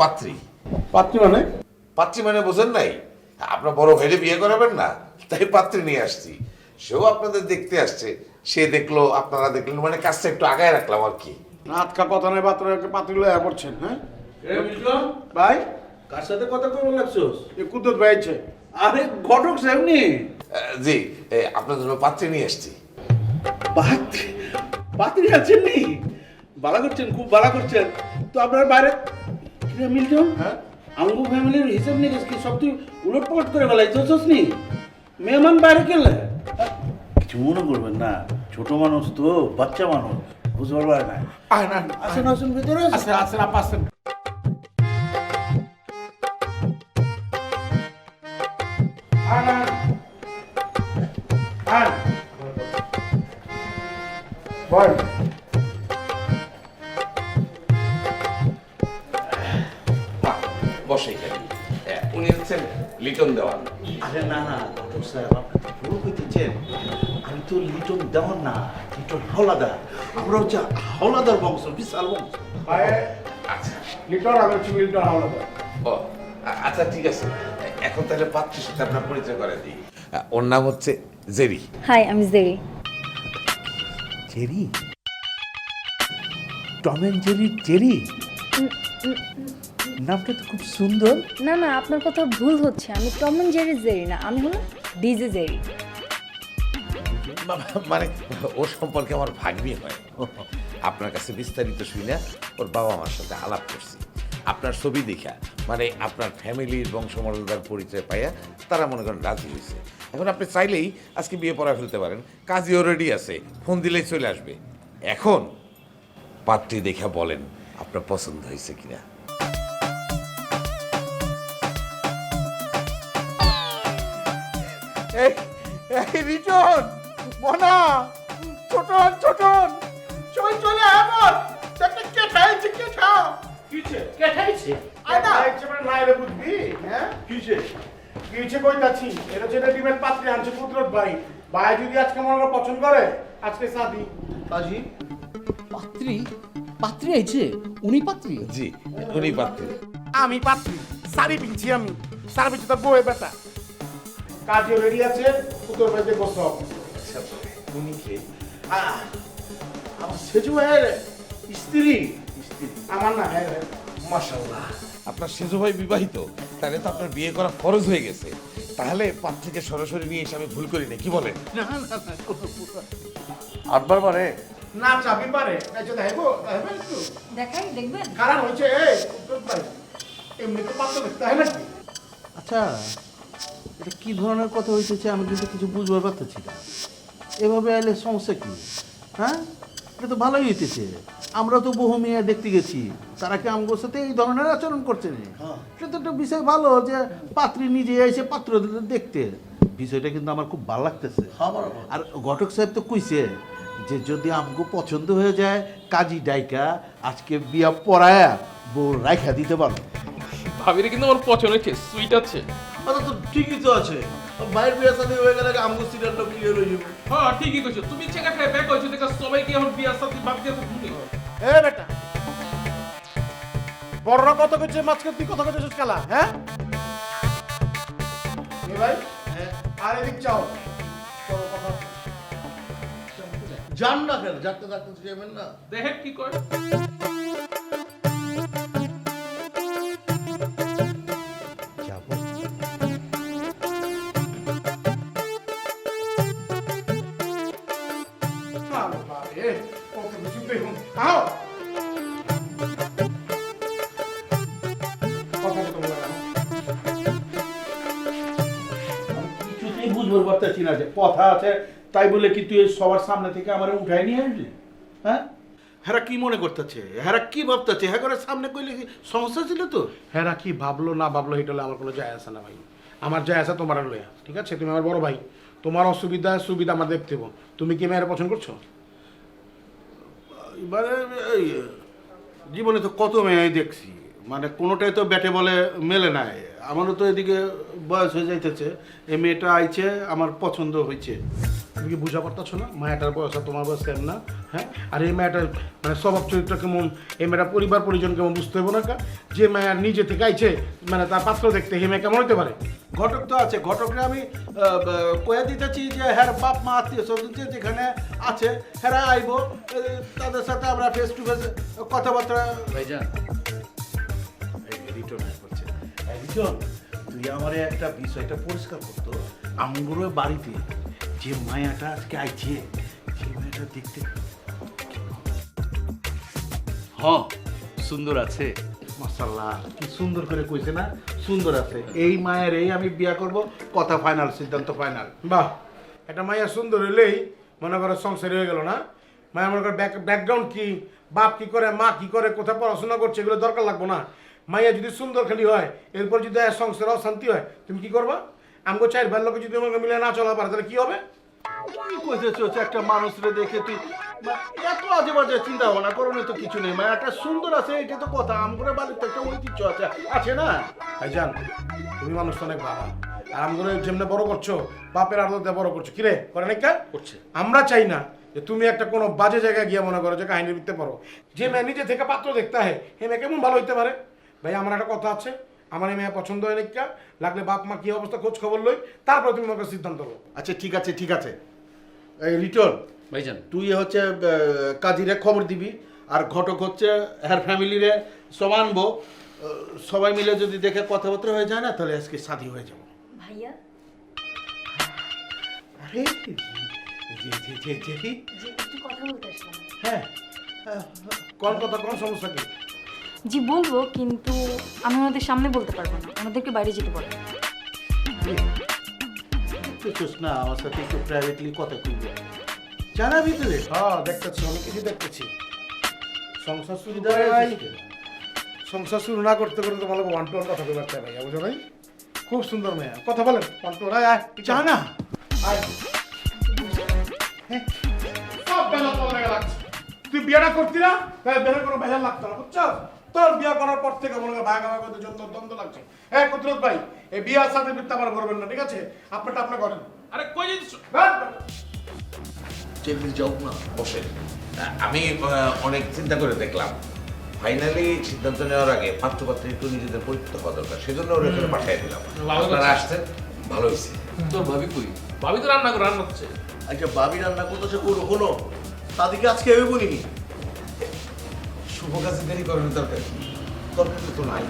পাত্রী। পাত্রী মানে? পাত্রী মানে বোঝেন নাই? আপনার বড় ভাইরে বিয়ে করাবেন না তাই পাত্রী নিয়ে আসছি। সেও আপনাদের দেখতে আসছে সে দেখল আপনারা দেখলেন মানে কাজটা একটু আগায় রাখলাম আর কি। আজকা কথা নাই পাত্র একটা পাত্রী লয়া করছেন হ্যাঁ? ভাই? কার সাথে কথা কবে লাগছোস? এ কুদ্দুত ভাইছে আরে ঘটক সাহেবনি জি আপনার জন্য পাত্রী নিয়ে আসছি। পাত্রী? পাত্রী আছেন নি? বালা করছেন খুব বালা করছেন। তো আপনার বাইরে মিল্টন হ্যাঁ? আমগো ফ্যামিলির হিসাব নিকাশ কি সব তুই উলট পালট করে বেলাইতেছস নি? মেহমান বাইরে গেলে কিছু মনে করবেন না ছোট মানুষ তো বাচ্চা মানুষ বুঝবার পারে না। আয় না আসুন আসুন ভিতরে আসুন। আসেন আপা আসেন। আয় বসে এখানে। উনি হচ্ছেন লিটন দেওয়ান। আরে না না ডক্টর সাহেব আপনি তো ভুল কইতেছেন আমি তো লিটন দেওয়ান না লিটন হাওলাদার। আমরা হচ্ছে হাওলাদার বংশ বিশাল বংশ। আচ্ছা লিটন আমি হচ্ছি মিল্টন হাওলাদার। ও আচ্ছা ঠিক আছে। এখন তাহলে পাত্রীর সাথে আপনার পরিচয় করে দিই। ওর নাম হচ্ছে জেরি। হাই আমি Jerry. Jerry? Tom and Jerry? Jerry নামটা তো খুব সুন্দর। না না আপনার কথা ভুল হচ্ছে। আমি টম অ্যান্ড জেরি জেরি না আমি হলো ডিজে জেরি। মানে ওর সম্পর্কে আমার ভাগ্নি হয়। আপনার কাছে বিস্তারিত শুই না ওর বাবা মার সাথে আলাপ করছি। আপনার ছবি দেখা মানে আপনার ফ্যামিলির বংশমর্যাদার পরিচয় পাইয়া তারা মনে করেন রাজি হয়েছে এখন আপনি চাইলেই আজকে বিয়ে পড়া ফেলতে পারেন। কাজই রেডি আছে ফোন দিলেই চলে আসবে। এখন পাত্রী দেখা বলেন আপনার পছন্দ হয়েছে কিনা। এই এই রিটন মনা ছোটন ছোটন চল চলে আমার একটা কে খাইছে কে খাও কিছে কে খাইছে আদা খাইছে মানে নাই রে বুঝবি হ্যাঁ? কিসে কিছে কইতাছি? এটা যেটা ডিমের পাত্রে আনছে কুদরত ভাই ভাই যদি আজকে মনে পছন্দ করে আজকে সাদি। কাজী পাত্রী? পাত্রী আইছে উনি পাত্রী? জি উনি পাত্রী। আমি পাত্রী। শাড়ি পিনছি আমি। শাড়ি পিনছি তোর বউয়ের বেটা। কাজে রেডি আছে ভাই দেখব সব আচ্ছা, উনি কে? আমার সেজু ভাইয়ের স্ত্রী। স্ত্রী। আমার না হ্যাঁ হ্যাঁ। মাশাল্লাহ আপনার সেজু ভাই বিবাহিত তাহলে তো আপনার বিয়ে করা ফরজ হয়ে গেছে। তাহলে পাত্রীকে সরাসরি নিয়ে এসে আমি ভুল করি না কি বলেন? না না না আটবার পারে? না চাবি পারে। এই যে দেখব একটু? দেখাই দেখবেন? হয়েছে এই এমনি তো পাত্র দেখতে হয় নাকি? আচ্ছা এটা কি ধরনের কথা হইতেছে আমি কিন্তু কিছু বুঝবার পারতেছি না? এভাবে আইলে সমস্যা কি? হ্যাঁ? এটা তো ভালোই হইতেছে। আমরা তো বহু মেয়ে দেখতে গেছি তারা কি আমগোর সাথে এই ধরনের আচরণ করছে না সেটা তো একটা বিষয় ভালো যে পাত্রী নিজে এসে পাত্র দেখতে। বিষয়টা কিন্তু আমার খুব ভালো লাগতেছে। আমারও আর ঘটক সাহেব তো কইছে যে যদি আমগো পছন্দ হয়ে যায় কাজী ডাইকা আজকে বিয়া পড়ায়া বউ রাইখা দিতে পারো। ভাবিরে কিন্তু আমার পছন্দ হয়েছে সুইট আছে। আচ্ছা তো ঠিকই তো আছে। বাইরের বিয়ে সাথে হয়ে গেলে আমগো সিরিয়ালটা ক্লিয়ার হয়ে যাবে হ্যাঁ ঠিকই কইছো তুমি চেকা খাই ব্যাক হইছো দেখা সবাইকে এখন বিয়া সাথে ভাবতে ভুলি এ বেটা বড়রা কত করছে মাঝকে তুই কত করছিস খেলা হ্যাঁ এ ভাই আর এদিক চাও জান না কেন যাতে যাতে যাবেন না দেখে কি কয় বুঝবার পারতেছি না যে কথা আছে তাই বলে কি তুই সবার সামনে থেকে আমার উঠাই নিয়ে আসলি? হ্যাঁ? হ্যাঁ কি মনে করতেছে? হ্যাঁ কি ভাবতেছে? হ্যাঁ করে সামনে কইলে কি সমস্যা ছিল তো? হেরা কি ভাবলো না ভাবলো এটা হলে আমার কোনো যায় আসে না ভাই। আমার যায় আসে তোমার লয়া ঠিক আছে? তুমি আমার বড় ভাই। তোমার অসুবিধা সুবিধা আমার দেখতে। তুমি কি মেয়ের পছন্দ করছ? এবারে জীবনে তো কত মেয়ে দেখছি। মানে কোনোটাই তো ব্যাটে বলে মেলে নাই। আমারও তো এদিকে বয়স হয়ে যাইতেছে। এই মেয়েটা আইছে আমার পছন্দ হয়েছে তুমি কি বুঝা পারতেছো না? মায়াটার বয়স আর তোমার বয়স কেমন না? হ্যাঁ? আর এই মায়াটার মানে স্বভাব চরিত্র কেমন? এই মেয়েটা পরিবার পরিজন কেমন বুঝতে হইব না কা? যে মায়ার নিজে থেকে আইছে মানে তার পাত্র দেখতে হে মেয়ে কেমন হতে পারে? ঘটক তো আছে। ঘটকরে আমি কয়ে দিতেছি যে হ্যাঁ বাপ মা আত্মীয় স্বজন যে যেখানে আছে হ্যাঁ আইব। তাদের সাথে আমরা ফেস টু ফেস কথাবার্তা ভাইজান রিটার্ন রিটার্ন তুই আমারে একটা বিষয়টা পরিষ্কার করতো আমগুলো বাড়িতে যে মায়াটা আজকে আইছে যে মায়াটা দেখতে হ্যাঁ সুন্দর আছে। মাসাল্লাহ কি সুন্দর করে কইছে না? সুন্দর আছে। এই মায়ের এই আমি বিয়া করব কথা ফাইনাল সিদ্ধান্ত ফাইনাল বাহ এটা মায়ের সুন্দর হলেই মনে করো সংসার হয়ে গেল না? মায়ের মনে করো ব্যাকগ্রাউন্ড কি বাপ কি করে মা কি করে কোথায় পড়াশোনা করছে এগুলো দরকার লাগবো না? মাইয়া যদি সুন্দর খালি হয় এরপর যদি সংসারে অশান্তি হয় তুমি কি করবা? আমগো চাই ভাই লোকে যদি আমাকে মিলে না চলা পারে তাহলে কি হবে? কইতেছ একটা মানুষরে দেখে তুই এত আজে বাজে চিন্তা ভাবনা করোনি তো কিছু নেই মায়াটা সুন্দর আছে এটা তো কথা আমগুলো বাড়িতে একটা ঐতিহ্য আছে আছে না? ভাইজান তুমি মানুষ অনেক ভালো আর আমগুলো যেমনি বড় করছ বাপের আদতে বড় করছ কিরে করে নাকি করছে। আমরা চাই না যে তুমি একটা কোনো বাজে জায়গায় গিয়ে মনে করো যে কাহিনী লিখতে পারো যে মেয়ে নিজে থেকে পাত্র দেখতে হয় হে মেয়ে কেমন ভালো হইতে পারে? ভাই আমার একটা কথা আছে। আমার এই মেয়ে পছন্দ হয় নাকি লাগলে বাপ মা কি অবস্থা? খোঁজ খবর লই তারপর তুমি আমাকে সিদ্ধান্ত লো আচ্ছা ঠিক আছে ঠিক আছে। এই রিটার্ন ভাইজান। তুই হচ্ছে আহ, কাজীরে খবর দিবি আর ঘটক হচ্ছে হ্যার ফ্যামিলিরে সমানবো আহ, সবাই মিলে যদি দেখে কথাবার্তা হয়ে যায় না তাহলে আজকে শাদি হয়ে যাব। ভাইয়া? আরে জি, জি জি জি জি। যে একটু কথা বলতে আসলাম। হ্যাঁ। কোন কথা কোন সমস্যা কি? জি বলব কিন্তু আমি ওনাদের সামনে বলতে পারব না। ওনাদেরকে বাইরে যেতে না আমার সাথে একটু প্রাইভেটলি কথা কইবে। হ্যাঁ দেখতেছি অনেক কিছু দেখতেছি। সংসার শুরু করে। সংসার শুরু না করতে করতে তোমার ওয়ান টু ওয়ান কথা বলতে বুঝো ভাই খুব সুন্দর মেয়ে। কথা বলেন ওয়ান টু ওয়ান আয় যা না। আয়। হ্যাঁ, সব বেলা তোর লেগে লাগছে। তুই বিয়েটা করতি না তাই বেলা কোনো বেজার লাগতো না বুঝছ? তোর বিয়ে করার পর থেকে মনে হয় ভাগা ভাগা জন্য দ্বন্দ্ব লাগছে। হ্যাঁ কুদরত ভাই এই বিয়ার সাথে বৃত্ত আমার করবেন না ঠিক আছে? আপনারটা আপনি করেন। আরে কই যাও না বসে। আমি আহ, অনেক চিন্তা করে দেখলাম। ফাইনালি সিদ্ধান্ত নেওয়ার আগে পাত্রপাত্রী একটু নিজেদের পরিচিত হওয়া দরকার সেজন্য ওর এখানে পাঠিয়ে দিলাম। আপনারা আসছেন ভালো হয়েছে। তোর ভাবি কই? ভাবি তো রান্না করে রান্না হচ্ছে আচ্ছা বাবি রান্না করতেছে কোনো হলো। তাদেরকে আজকে আমি বলিনি। শুভ কাজে দেরি করার দরকার? দরকার তো নাই।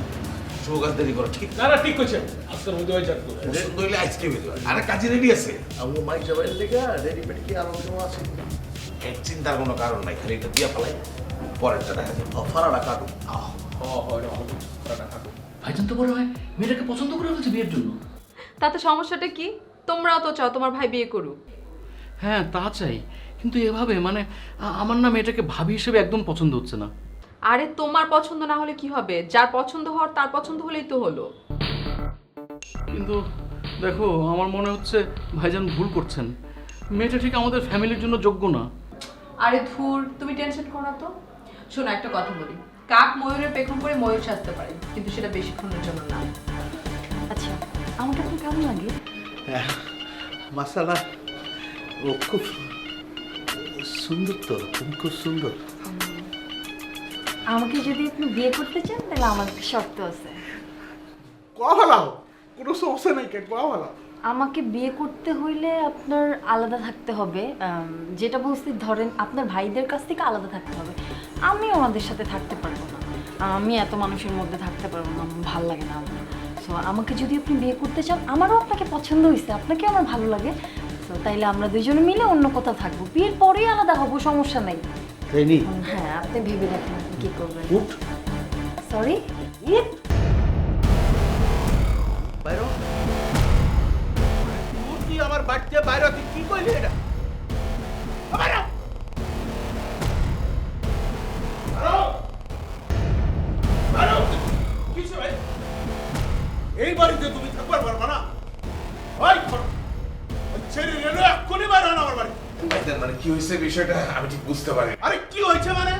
শুভ কাজ দেরি করা ঠিক না না ঠিক করছেন আজকের মধ্যে হয়ে যাক তো। পছন্দ হইলে আজকে বের আরে কাজে রেডি আছে। আমার মাইক যাবেন লেগে রেডিমেড কি আর অন্য আছে? এর চিন্তার কোনো কারণ নাই খালি এটা দিয়া ফেলাই। পরেরটা দেখা যাবে ফারাটা কাটো হ হ এটা করছ করাটা খাটো ভাইজান তো বড় হয় মেয়েটাকে পছন্দ করে ফেলছে বিয়ের জন্য। তাতে সমস্যাটা কি? তোমরাও তো চাও তোমার ভাই বিয়ে করুক। হ্যাঁ তা চাই। কিন্তু এভাবে মানে আমার না মেয়েটাকে ভাবি হিসেবে একদম পছন্দ হচ্ছে না। আরে তোমার পছন্দ না হলে কি হবে? যার পছন্দ হওয়ার তার পছন্দ হলেই তো হলো। কিন্তু দেখো আমার মনে হচ্ছে ভাইজান ভুল করছেন। মেয়েটা ঠিক আমাদের ফ্যামিলির জন্য যোগ্য না। আরে ধুর তুমি টেনশন করো না তো। শোনো একটা কথা বলি। কাক ময়ূরের পেখম করে ময়ূর সাজতে পারে কিন্তু সেটা বেশিক্ষণের জন্য না। আচ্ছা আমাকে এখন কেমন লাগে? মাসালা ও খুব সুন্দর তো তুমি খুব সুন্দর। আমাকে যদি আপনি বিয়ে করতে চান তাহলে আমার শর্ত আছে। কোনো সমস্যা নেই কে? কোয়া আমাকে বিয়ে করতে হইলে আপনার আলাদা থাকতে হবে। আম, যেটা বলছি ধরেন আপনার ভাইদের কাছ থেকে আলাদা থাকতে হবে। আমি ওনাদের সাথে থাকতে পারব না। আমি এত মানুষের মধ্যে থাকতে পারব না আমার ভালো লাগে না আমার। সো আমাকে যদি আপনি বিয়ে করতে চান আমারও আপনাকে পছন্দ হয়েছে আপনাকে আমার ভালো লাগে। তো তাইলে আমরা দুজনে মিলে অন্য কোথাও থাকব। বিয়ের পরেই আলাদা হব সমস্যা নেই। তাই নি হ্যাঁ আপনি ভেবে দেখেন আপনি কী করবেন। উঠ। সরি উঠ। বাইরো। তুই আমার বাড়িতে বাইরে? তুই কি কইলি এটা? বাইরো। এই বাড়িতে তুমি থাকবার পারবা না? ভাইজান মানে কি হয়েছে বিষয়টা আমি ঠিক বুঝতে পারি আরে কি হয়েছে মানে?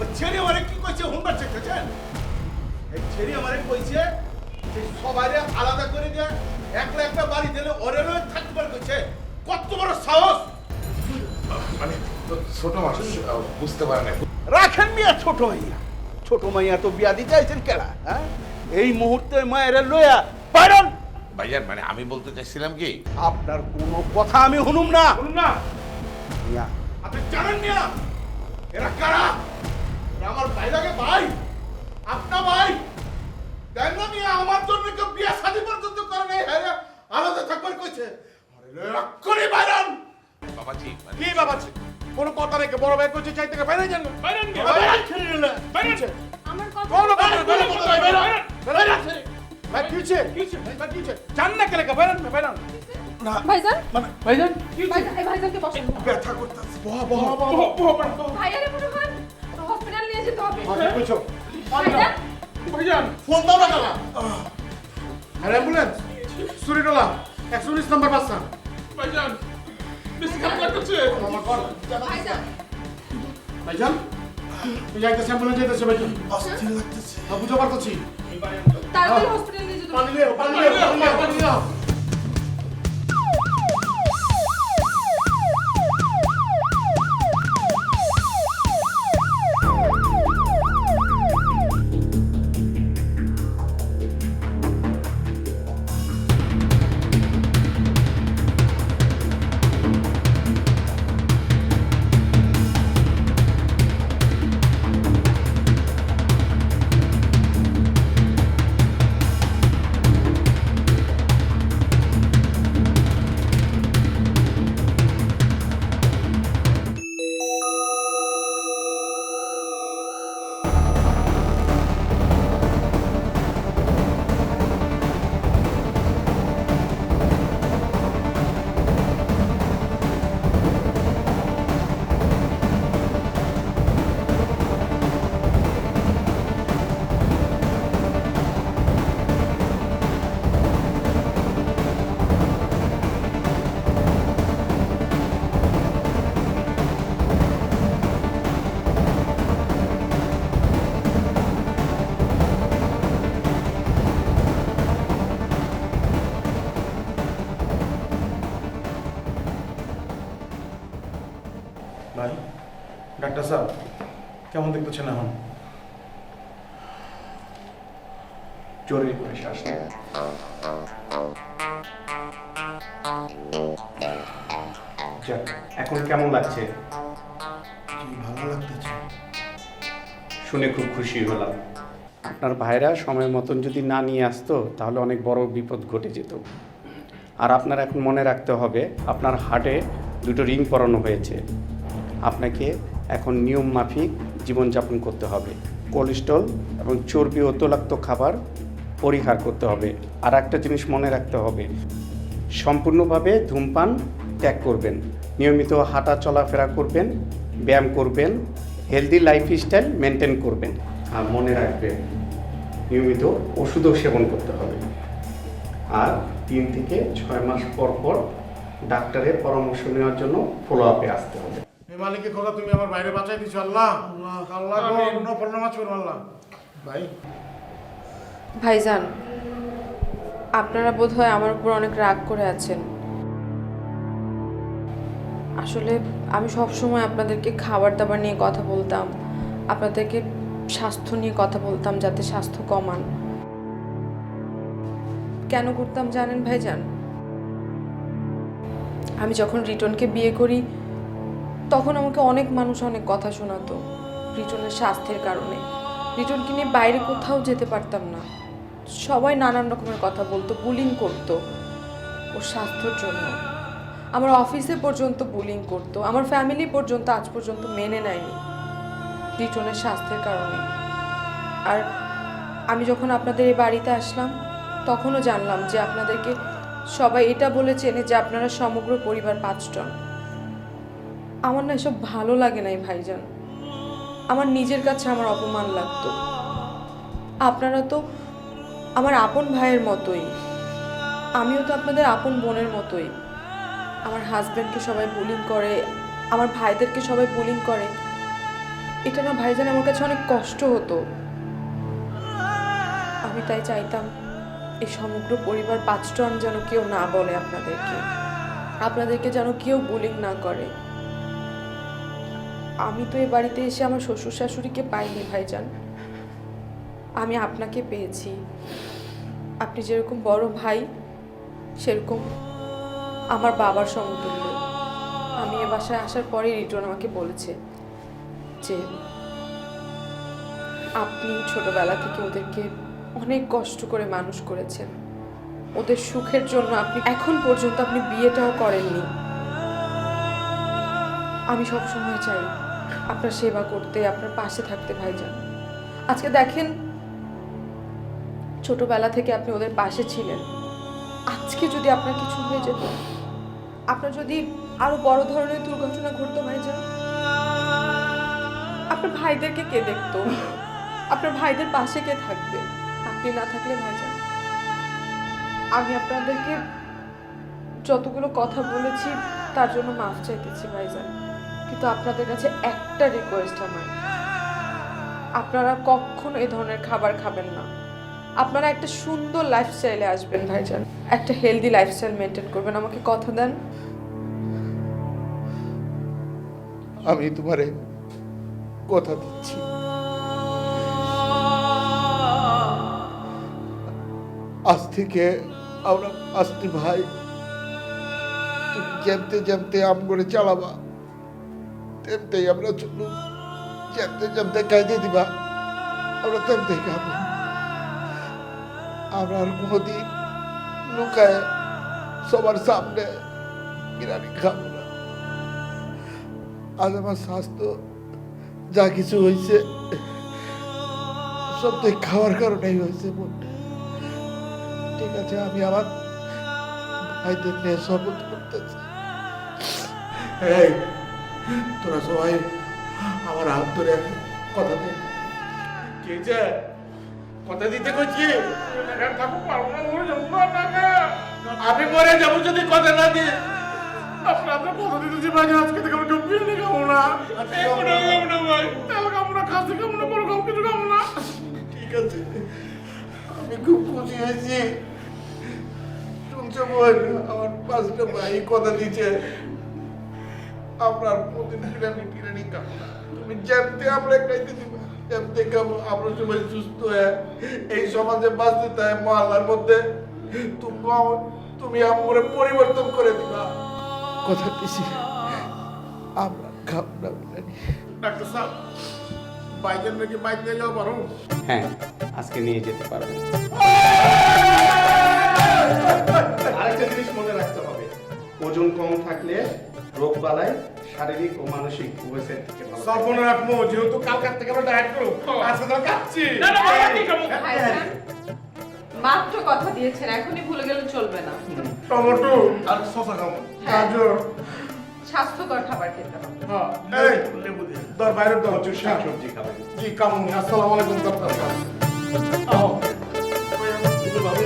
ওই ছেড়ে আমারে কি কইছে হোমবার চেকেছেন এই ছেড়ে আমারে কইছে যে সবাইরে আলাদা করে দিয়ে একলা একটা বাড়ি দিলে ওরে থাকবার কইছে কত বড় সাহস! মানে ছোট মানুষ বুঝতে পারে না। রাখেন মিয়া ছোট মাইয়া ছোট মাইয়া তো বিয়া দিতে আইছেন কেলা হ্যাঁ? এই মুহূর্তে মায়ের লইয়া বাইরন ভাইজান মানে আমি বলতে চাইছিলাম কি? আপনার কোনো কথা আমি শুনুম না। শুনুন না। মিয়া আপনি জানেন না এরা কারা? এরা আমার ভাই লাগে ভাই। আপনার ভাই। দেন না মিয়া আমার জন্য কেউ বিয়া শাদী পর্যন্ত করে নাই। হ্যাঁ আলাদা থাকবার কইছে। আরে রক্ষণই বাইরান। বাবাজি মানে কি বাবা আছে কোনো কথা রেখে বড় ভাই কইছে চাই থেকে বাইরে যান। বাইরেন গে বাইরে ছেড়ে দিলে। বাইরে আমার কথা কোনো কথা নেই, কোনো কথা নেই, বাইরে বাইরে ছেড়ে। ভাই কিছে কিছে ভাই কিছে জান না কেলে বাইরে বাইরে না। ভাইজান? মানে ভাইজান? ভাইজান এই ভাইজানকে বসেন। ব্যথা করতেছে। বহ বহ। বহ বহ ভাইয়ারে মনে হয় হসপিটাল নিয়ে যেতে হবে। কইছো ভাইজান? ভাইজান। ফোন দাও না দাদা আর অ্যাম্বুলেন্স সুরিটোলা একশো উনিশ নম্বর বাসা ভাইজান বেশি খারাপ লাগতেছে। আমার কর ভাইজান। ভাইজান তুই যাইতেছে অ্যাম্বুলেন্স যাইতেছে ভাইজান। অস্থির লাগতেছে। না বুঝতে পারতেছি। তাড়াতাড়ি হসপিটাল নিয়ে যেতে হবে। পানি লিও সাহেব কেমন দেখতেছেন এখন? জরুরি করে শ্বাস যাক, এখন কেমন লাগছে? ভালো লাগতেছে। শুনে খুব খুশি হলাম। আপনার ভাইরা সময় মতন যদি না নিয়ে আসতো তাহলে অনেক বড় বিপদ ঘটে যেত। আর আপনার এখন মনে রাখতে হবে আপনার হার্টে দুটো রিং পরানো হয়েছে। আপনাকে এখন নিয়ম মাফিক জীবনযাপন করতে হবে। কোলেস্ট্রল এবং চর্বি ও তৈলাক্ত খাবার পরিহার করতে হবে। আর একটা জিনিস মনে রাখতে হবে, সম্পূর্ণভাবে ধূমপান ত্যাগ করবেন, নিয়মিত হাঁটা চলাফেরা করবেন, ব্যায়াম করবেন হেলদি লাইফস্টাইল মেনটেন করবেন। আর মনে রাখবেন, নিয়মিত ওষুধও সেবন করতে হবে। আর তিন থেকে ছয় মাস পর পর ডাক্তারের পরামর্শ নেওয়ার জন্য ফলো আপে আসতে হবে। হে খোদা তুমি আমার বাইরে বাঁচাই দিছো আল্লাহ। আল্লাহ। নফল নামাজ পড়ো আল্লাহ। ভাই। ভাইজান আপনারা বোধহয় আমার উপর অনেক রাগ করে আছেন। আসলে আমি সব সময় আপনাদেরকে খাবার দাবার নিয়ে কথা বলতাম আপনাদেরকে স্বাস্থ্য নিয়ে কথা বলতাম যাতে স্বাস্থ্য কমান। কেন করতাম জানেন ভাইজান? আমি যখন রিটনকে বিয়ে করি তখন আমাকে অনেক মানুষ অনেক কথা শোনাতো, রিটনের স্বাস্থ্যের কারণে। রিটনকে নিয়ে বাইরে কোথাও যেতে পারতাম না। সবাই নানান রকমের কথা বলতো বুলিং করতো ওর স্বাস্থ্যর জন্য। আমার অফিসে পর্যন্ত বুলিং করতো, আমার ফ্যামিলি পর্যন্ত, আজ পর্যন্ত মেনে নেয়নি রিটনের স্বাস্থ্যের কারণে। আর আমি যখন আপনাদের এই বাড়িতে আসলাম, তখনও জানলাম যে আপনাদেরকে সবাই এটা বলে চেনে যে আপনারা সমগ্র পরিবার পাঁচজন। আমার না এসব ভালো লাগে নাই, ভাইজান। আমার নিজের কাছে আমার অপমান লাগতো। আপনারা তো আমার আপন ভাইয়ের মতোই। আমিও তো আপনাদের আপন বোনের মতোই। আমার হাজব্যান্ডকে সবাই বুলিং করে, আমার ভাইদেরকে সবাই বুলিং করে। এটা না ভাইজান আমার কাছে অনেক কষ্ট হতো। আমি তাই চাইতাম এই সমগ্র পরিবার পাঁচজন যেন কেউ না বলে আপনাদেরকে। আপনাদেরকে যেন কেউ বুলিং না করে। আমি তো এ বাড়িতে এসে আমার শ্বশুর শাশুড়িকে পাইনি, ভাইজান। আমি আপনাকে পেয়েছি। আপনি যেরকম বড় ভাই, সেরকম আমার বাবার সমতুল্য। আমি এ বাসায় আসার পরে রিটন আমাকে বলেছে যে, আপনি ছোটবেলা থেকে ওদেরকে অনেক কষ্ট করে মানুষ করেছেন। ওদের সুখের জন্য আপনি এখন পর্যন্ত আপনি বিয়েটাও করেননি। আমি সব সময় চাই আপনার সেবা করতে, আপনার পাশে থাকতে ভাইজান। আজকে দেখেন, ছোটবেলা থেকে আপনি ওদের পাশে ছিলেন। আজকে যদি আপনার কিছু হয়ে যেত, আপনার যদি আরও বড় ধরনের দুর্ঘটনা ঘটতো ভাইজান, আপনার ভাইদেরকে কে দেখতো? আপনার ভাইদের পাশে কে থাকবে? আপনি না থাকলে ভাইজান, আমি আপনাদেরকে যতগুলো কথা বলেছি, তার জন্য মাফ চাইতেছি ভাইজান। কিন্তু আপনাদের কাছে একটা রিকোয়েস্ট আমার। আপনারা কখনো এই ধরনের খাবার খাবেন না। আপনারা একটা সুন্দর লাইফস্টাইলে আসবেন, ভাইজান। একটা হেলদি লাইফস্টাইল মেনটেন করবেন। আমাকে কথা দেন। আমি তোমারে কথা দিচ্ছি। আজ থেকে আমরা পাঁচটি ভাই, তুমি যেমতে যেমতে আম করে চালাবা। তেমতেই আমরা চলু যেমতে যেমতে কাইদে দিবা। আমরা তেমতেই খাব আমরা আর কোনোদিন লুকায় সবার সামনে বিরিয়ানি খাব না। আজ আমার স্বাস্থ্য যা কিছু হয়েছে, সব তো খাওয়ার কারণেই হয়েছে ঠিক আছে, আমি আমার ভাইদের নিয়ে শপথ করতেছি। এই তোরা সবাই আমার হাত ধরে কথা দে। কে যে? কথা দিতে কইছি? আমি মরে যাব যদি কথা না আপনার কথা দিতেছি ভাই আজকে থেকে আমি বিরিয়ানি খাব না। খাব না ভাই। তেল খাব না খাসি খাব না বড় খাব কিছু খাব না। ঠিক আছে। আমি খুব খুশি হয়েছি। শুনছো বোন আমার পাঁচটা ভাই কথা দিচ্ছে। আপনার প্রতিদিন বিরিয়ানি টিরানি খাব না। তুমি যেমতে আমরা খাইতে দিবা যেমতে খাব। আমরা সবাই সুস্থ হয়ে এই সমাজে বাঁচতে চাই মহল্লার মধ্যে। তুমি তুমি আমার পরিবর্তন করে দিবা। কথা দিছি। আমরা খাব না বিরিয়ানি। ডাক্তার সাহেব বাইকের নাকি বাইক নিয়ে যাওয়া পারো? হ্যাঁ আজকে নিয়ে যেতে পারবেন আরেকটা জিনিস মনে রাখতে হবে। ওজন কম থাকলে রোগ বালাই শারীরিক ও মানসিক উভয় সাইড থেকে ভালো সব মনে রাখব যেহেতু কালকার থেকে আমরা ডায়েট করব। আজকে তো খাচ্ছি। না না বাবা, কি মাত্র কথা দিয়েছেন এখনই ভুলে গেলে চলবে না। টমেটো আর শসা খাব। গাজর। স্বাস্থ্যকর খাবার খেতে হবে। হ্যাঁ এই। লেবু দিয়ে দর বাইরে দাও প্রচুর শাকসবজি খাবেন জি কামুন। আসসালামু আলাইকুম ডাক্তার সাহেব তুমি ভাবি